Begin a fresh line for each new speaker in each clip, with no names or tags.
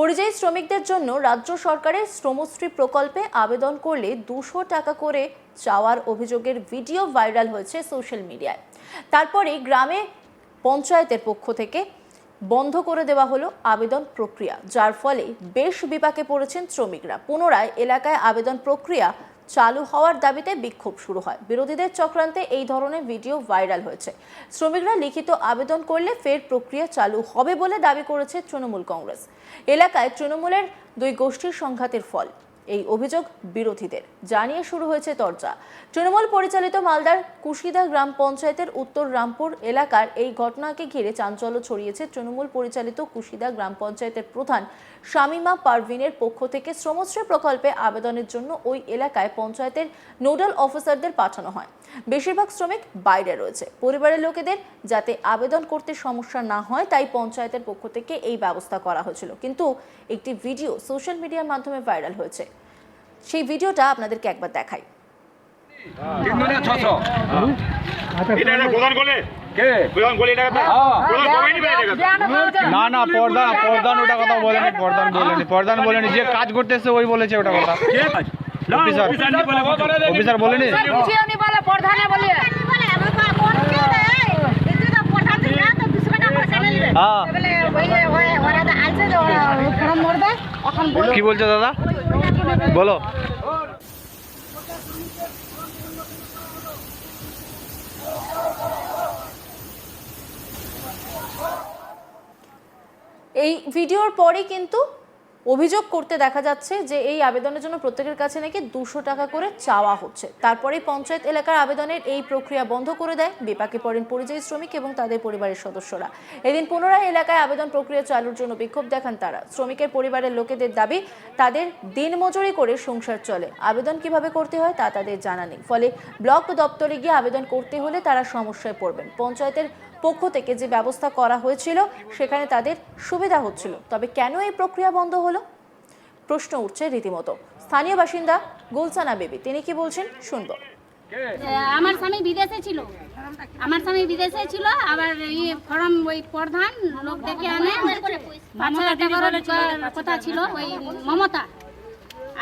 পরিযায়ী শ্রমিকদের জন্য রাজ্য সরকারের শ্রমশ্রী প্রকল্পে আবেদন করলে দুশো টাকা করে চাওয়ার অভিযোগের ভিডিও ভাইরাল হয়েছে সোশ্যাল মিডিয়ায়। তারপরে গ্রামে পঞ্চায়েতের পক্ষ থেকে বন্ধ করে দেওয়া হলো আবেদন প্রক্রিয়া, যার ফলে বেশ বিপাকে পড়েছেন শ্রমিকরা। পুনরায় এলাকায় আবেদন প্রক্রিয়া চালু হওয়ার দাবিতে বিক্ষোভ শুরু হয়। বিরোধীদের চক্রান্তে এই ধরনের ভিডিও ভাইরাল হয়েছে। শ্রমিকরা লিখিত আবেদন করলে ফের প্রক্রিয়া চালু হবে বলে দাবি করেছে তৃণমূল কংগ্রেস। এলাকায় তৃণমূলের দুই গোষ্ঠীর সংঘাতের ফল। এই অভিযোগ বিরোধীদের। জানিয়ে শুরু হয়েছে চর্চা। তৃণমূল পরিচালিত মালদার কুশিদা গ্রাম পঞ্চায়েতের উত্তর রামপুর এলাকার এই ঘটনাকে ঘিরে চাঞ্চল্য ছড়িয়েছে তৃণমূল পরিচালিত কুশিদা গ্রাম পঞ্চায়েতের প্রধান শামিমা পারভিনের পক্ষ থেকে শ্রমশ্রী প্রকল্পে আবেদনের জন্য ওই এলাকায় পঞ্চায়েতের নোডাল অফিসারদের পাঠানো হয়। বেশিরভাগ শ্রমিক বাইরে রয়েছে। পরিবারের লোকেদের যাতে আবেদন করতে সমস্যা না হয় তাই পঞ্চায়েতের পক্ষ থেকে এই ব্যবস্থা করা হয়েছিল। কিন্তু একটি ভিডিও সোশ্যাল মিডিয়ার মাধ্যমে ভাইরাল হয়েছে। সেই ভিডিওটা আপনাদেরকে একবার দেখাই।
হ্যাঁ।
না না প্রধান প্রধান ওটা কথা বলেনি প্রধান বলেনি প্রধান বলেনি। যে কাজ করতেছে ওই বলেছে ওটা কথা। অফিসার। অফিসার বলেনি? কি বলছো দাদা? বলো।
এই ভিডিওর পরে কিন্তু অভিযোগ করতে দেখা যাচ্ছে যে এই আবেদনের জন্য প্রত্যেকের কাছে নাকি দুশো টাকা করে চাওয়া হচ্ছে। তারপরেই পঞ্চায়েত এলাকার আবেদনের এই প্রক্রিয়া বন্ধ করে দেয়। বিপাকে পড়েন পরিযায়ী শ্রমিক এবং তাদের পরিবারের সদস্যরা। এদিন পুনরায় এলাকায় আবেদন প্রক্রিয়া চালুর জন্য বিক্ষোভ দেখান তারা। শ্রমিকের পরিবারের লোকেদের দাবি, তাদের দিন মজুরি করে সংসার চলে। আবেদন কীভাবে করতে হয় তা তাদের জানা নেই। ফলে ব্লক দপ্তরে গিয়ে আবেদন করতে হলে তারা সমস্যায় পড়বেন। পঞ্চায়েতের পক্ষ থেকে যে ব্যবস্থা করা হয়েছিল সেখানে তাদের সুবিধা হচ্ছিল। তবে কেন এই প্রক্রিয়া বন্ধ হলো? প্রশ্ন উঠছে রীতিমতো। স্থানীয় বাসিন্দা গুলসানা বেবি তিনি কি বলছেন? শুনব।
আমার স্বামী বিদেশে ছিল। আমার স্বামী বিদেশে ছিল আবার এই ফর্ম ওই প্রধান লোক ডেকে আনে। কথা ছিল ওই মমতা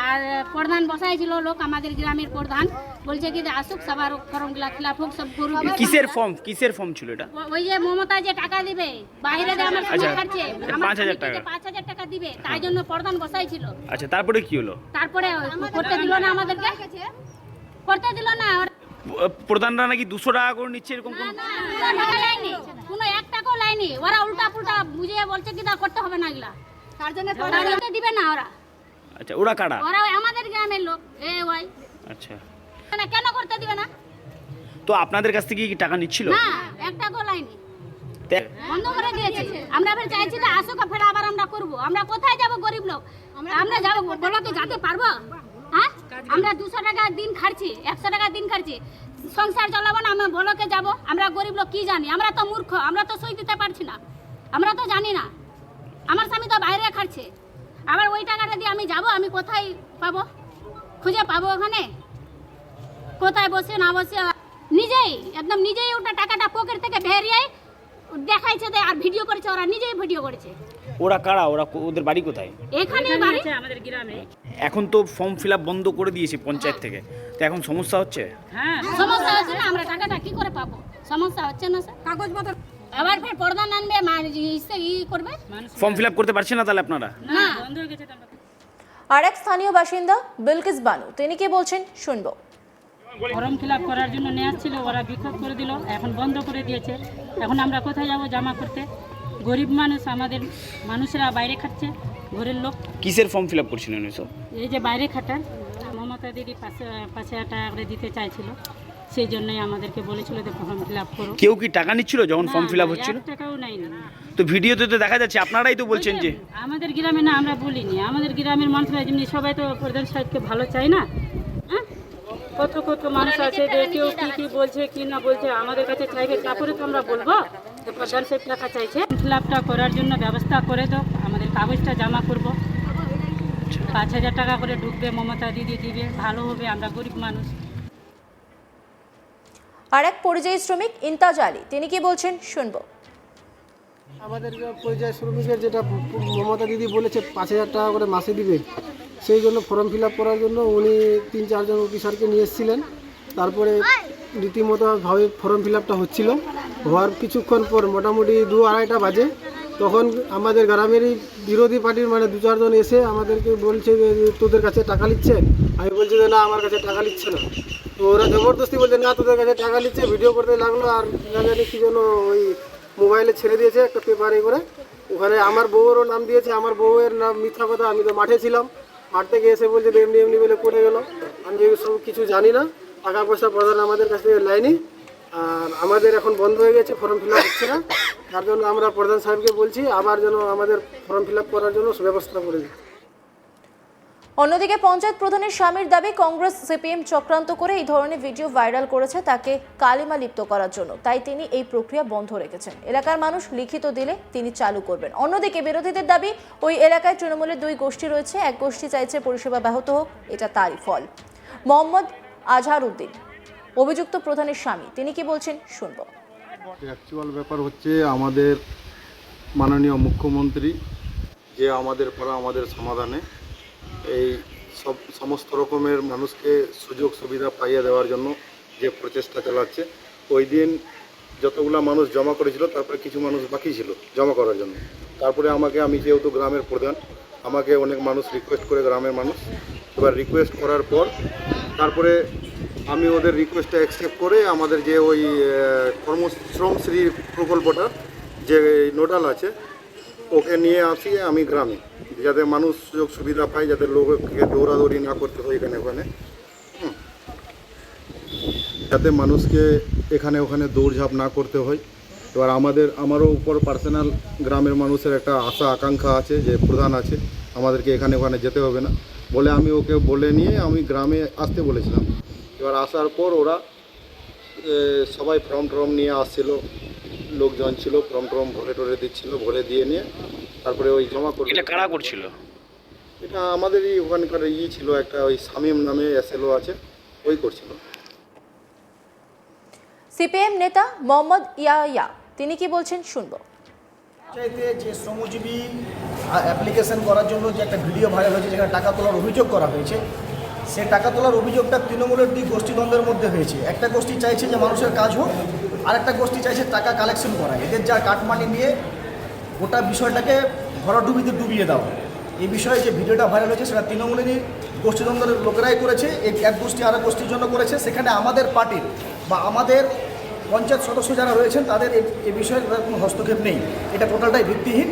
আর প্রধান বসাই ছিল লোক আমাদের গ্রামের প্রধান। বলছে কি যে আসুক সবার ফর্মগুলা খিলাপ হোক সব করুক।
কিসের ফর্ম? কিসের ফর্ম ছিল এটা?
ওই যে মমতা যে টাকা দিবে বাইরে যে আমার
আচ্ছা,
খাচ্ছে
এটা
আমার
5,000 টাকা।
পাঁচ হাজার টাকা দিবে তাই জন্য প্রধান বসাই ছিল
আচ্ছা তারপরে কি হলো?
তারপরে করতে দিল না আমাদেরকে? করতে দিল না ওরা
প্রধানরা নাকি দুশো টাকা করে নিচ্ছে এরকম
কোনো? টাকা লাইনি কোনো এক টাকাও লাইনি। ওরা উল্টা পুল্টা বুঝিয়ে বলছে কি তা করতে হবে না এগুলা। তার জন্য দিবে না ওরা।
আচ্ছা ওরা কারা?
ওরা ওই আমাদের গ্রামের লোক এ ওই
আচ্ছা।
না, কেন করতে দিবে না?
তো আপনাদের কাছ থেকে কি টাকা নিচ্ছিল?
না এক টাকাও লাইনি বন্ধ করে দিয়েছে। আমরা ফের চাইছি যে আসুক ফের আবার আমরা করব। আমরা কোথায় যাব গরিব লোক? আমরা যাব তো যেতে পারব? হ্যাঁ? আমরা দুশো টাকা দিন খাচ্ছি একশো টাকা দিন খাচ্ছি সংসার চালাবো না আমরা বলোকে যাব? আমরা গরিব লোক কি জানি? আমরা তো মূর্খ আমরা তো সই দিতে পারছি না। আমরা তো জানি না। আমার স্বামী তো বাইরে খাচ্ছে আবার ওই টাকাটা দিয়ে আমি যাব আমি কোথায় পাবো? খুঁজে পাবো ওখানে? কোথায় বসে না বসে? নিজেই একদম নিজেই ওটা টাকাটা পকেট থেকে বেরিয়ে দেখাইছে আর ভিডিও করেছে ওরা নিজেই ভিডিও করেছে।
ওরা কারা? ওরা ওদের বাড়ি কোথায়?
এখানে বাড়ি? আমাদের গ্রামে।
এখন তো ফর্ম ফিল আপ বন্ধ করে দিয়েছে পঞ্চায়েত থেকে। তো এখন সমস্যা হচ্ছে? হ্যাঁ।
সমস্যা হচ্ছে না আমরা টাকাটা কি করে পাবো? সমস্যা হচ্ছে না স্যার। কাগজপত্র আবার ফের প্রধান আনবে মা- ইসে ই করবে?
ফর্ম ফিল আপ করতে পারছেন না তাহলে আপনারা?
না
আর এক স্থানীয় বাসিন্দা বিলকিস বানু তিনি কি বলছেন শুনব।
ফর্ম ফিল করার জন্য নিয়ে আসছিল ওরা বিক্ষোভ করে দিল এখন বন্ধ করে দিয়েছে। এখন আমরা কোথায় যাব জমা করতে গরিব মানুষ আমাদের মানুষরা বাইরে খাচ্ছে ঘরের লোক।
কিসের ফর্ম ফিল আপ করছিলেন
এই যে বাইরে খাটার মমতা দিদি পাঁচশো পাঁচ হাজার টাকা করে দিতে চাইছিল। সেই জন্যই আমাদেরকে বলেছিল যে ফর্ম ফিল আপ করো।
কেউ কি টাকা নিচ্ছিল যখন ফর্ম ফিল আপ হচ্ছিল
এক টাকাও নেয়নি।
তো ভিডিওতে তো দেখা যাচ্ছে আপনারাই তো বলছেন যে
আমাদের গ্রামে না আমরা বলিনি। আমাদের গ্রামের মানুষরা যেমনি সবাই তো প্রধান সাহেবকে ভালো চায় না। হ্যাঁ? কত কত মানুষ আছে যে কেউ কি কি বলছে কি না বলছে আমাদের কাছে চাইবে তারপরে তো আমরা বলব। যে প্রধান সাহেব টাকা চাইছে। ফিলাপটা করার জন্য ব্যবস্থা করে দাও আমাদের কাগজটা জমা করব। পাঁচ হাজার টাকা করে ঢুকবে মমতা দিদি দিবে ভালো হবে আমরা গরিব মানুষ।
আর এক পরিযায়ী শ্রমিক ইন্তাজ আলী। তিনি কি বলছেন? শুনব।
আমাদের পরিযায়ী শ্রমিকের যেটা মমতা দিদি বলেছে, পাঁচ হাজার টাকা করে মাসে দিবে, সেই জন্য ফর্ম ফিল করার জন্য উনি তিন চারজন অফিসারকে নিয়ে এসেছিলেন। তারপরে রীতিমতোভাবে ফর্ম ফিল আপটা হচ্ছিল। হওয়ার কিছুক্ষণ পর মোটামুটি দু আড়াইটা বাজে। তখন আমাদের গ্রামেরই বিরোধী পার্টির মানে দু চারজন এসে আমাদেরকে বলছে যে তোদের কাছে টাকা নিচ্ছে। আমি বলছি যে না, আমার কাছে টাকা নিচ্ছে না। ওরা জবরদস্তি বলছে, না, তোদের কাছে টাকা নিচ্ছে ভিডিও করতে লাগল, আর না জানি কি জন্য ওই মোবাইলে ছেড়ে দিয়েছে একটা পেপারে করে। ওখানে আমার বউয়েরও নাম দিয়েছে, আমার বউয়ের নাম মিথ্যা কথা, আমি তো মাঠে ছিলাম। মাঠ থেকে এসে বলছে এমনি এমনি বলে পড়ে গেল। আমি সব কিছু জানি না, টাকা পয়সা প্রধান আমাদের কাছ থেকে লাইনি আর আমাদের এখন বন্ধ হয়ে গেছে ফর্ম ফিল আপ হচ্ছে না। তার জন্য আমরা প্রধান সাহেবকে বলছি, আবার যেন আমাদের ফর্ম ফিল আপ করার জন্য ব্যবস্থা করে দিই।
অন্যদিকে পঞ্চায়েত প্রধানের স্বামীর দাবি কংগ্রেস, সিপিএম চক্রান্ত করে এই ধরনের ভিডিও ভাইরাল করেছে তাকে কালিমা লিপ্ত করার জন্য। তাই তিনি এই প্রক্রিয়া বন্ধ রেখেছেন। এলাকার মানুষ লিখিত দিলে তিনি চালু করবেন। অন্যদিকে বিরোধীদের দাবি, ওই এলাকায় তৃণমূলের দুই গোষ্ঠী রয়েছে, এক গোষ্ঠী চাইছে পরিষেবা ব্যাহত হোক, এটা তারই ফল। মোহাম্মদ আজহার উদ্দিন অভিযুক্ত প্রধানের স্বামী, তিনি কি বলছেন শুনব।
অ্যাকচুয়াল ব্যাপার হচ্ছে, আমাদের মাননীয় মুখ্যমন্ত্রী যে আমাদের পড়া আমাদের সমাধানে এই সব, সমস্ত রকমের মানুষকে সুযোগ সুবিধা পাইয়ে দেওয়ার জন্য যে প্রচেষ্টা চালাচ্ছে, ওই দিন যতগুলো মানুষ জমা করেছিল, তারপরে কিছু মানুষ বাকি ছিল জমা করার জন্য। তারপরে আমাকে, আমি যেহেতু গ্রামের প্রধান, আমাকে অনেক মানুষ রিকোয়েস্ট করে গ্রামের মানুষ। এবার রিকোয়েস্ট করার পর, তারপরে আমি ওদের রিকোয়েস্টটা অ্যাকসেপ্ট করে আমাদের যে ওই কর্মশ্রমশ্রী প্রকল্পটা, যে নোডাল আছে, ওকে নিয়ে আসি আমি গ্রামে। যাতে মানুষ সুযোগ সুবিধা পায়, যাতে লোককে দৌড়াদৌড়ি না করতে হয় এখানে ওখানে। যাতে মানুষকে এখানে ওখানে দৌড়ঝাঁপ না করতে হয়। এবার আমাদের, আমারও উপর পার্সোনাল গ্রামের মানুষের একটা আশা, আকাঙ্ক্ষা আছে যে প্রধান আছে, আমাদেরকে এখানে ওখানে যেতে হবে না। বলে আমি ওকে বলে নিয়ে আমি গ্রামে আসতে বলেছিলাম। এবার আসার পর ওরা সবাই ফর্ম টর্ম নিয়ে আসছিল, লোকজন ছিল, ফর্ম টর্ম ভরে টরে দিচ্ছিল, ভরে দিয়ে নিয়ে তারপরে ওই জমা করে
এটা কারা করছিল?
এটা আমাদেরই ওখানকার ই ছিল একটা ওই শামীম নামে এসএলও আছে ওই করছিল।
সিপিএম নেতা মোহাম্মদ ইয়ায়া তিনি কি বলছেন শুনব।
পঞ্চায়েতে যে শ্রমজীবী অ্যাপ্লিকেশন করার জন্য যে একটা ভিডিও ভাইরাল হয়েছে যেখানে টাকা তোলার অভিযোগ করা হয়েছে সে টাকা তোলার অভিযোগটা তৃণমূলের দুই গোষ্ঠীদ্বন্দ্বের মধ্যে হয়েছে। একটা গোষ্ঠী চাইছে যে মানুষের কাজ হোক আর একটা গোষ্ঠী চাইছে টাকা কালেকশন করা। এদের যা কাটমানি নিয়ে গোটা বিষয়টাকে ভরাডুবিতে ডুবিয়ে দাও এই বিষয়ে যে ভিডিওটা ভাইরাল হয়েছে সেটা তৃণমূলেরই গোষ্ঠীদ্বন্দ্বের লোকেরাই করেছে, এক গোষ্ঠী আর এক গোষ্ঠীর জন্য করেছে। সেখানে আমাদের পার্টির বা আমাদের পঞ্চায়েত সদস্য যারা রয়েছেন, তাদের এই বিষয়ে কোনো হস্তক্ষেপ নেই। এটা টোটালটাই ভিত্তিহীন।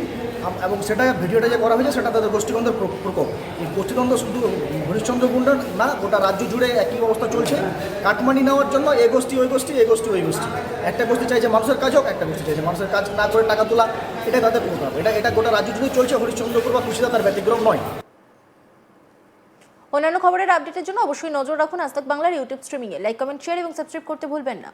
এবং সেটা ভিডিওটা যে করা হয়েছে, সেটা তাদের গোষ্ঠীদ্বন্দ্বের প্র- প্রকোপ। এই গোষ্ঠীদ্বন্দ্ব শুধু হরিশ্চন্দ্র গুন্ডার না, গোটা রাজ্য জুড়ে একই অবস্থা চলছে। কাটমানি নেওয়ার জন্য এ গোষ্ঠী, ওই গোষ্ঠী, এ গোষ্ঠী, ওই গোষ্ঠী। একটা গোষ্ঠী চাইছে মানুষের কাজ হোক, একটা গোষ্ঠী চাইছে মানুষের কাজ না করে টাকা তোলা, এটা তাদের প্রভাব এটা এটা গোটা রাজ্য জুড়ে চলছে হরিশ্চন্দ্রপুর বা কুশিদা তার ব্যতিক্রম নয়।
অন্যান্য খবরের আপডেটের জন্য অবশ্যই নজর রাখুন আজ বাংলার ইউটিউব স্ট্রিমিংয়ে। লাইক, কমেন্ট, শেয়ার এবং সাবস্ক্রাইব করতে ভুলবেন না।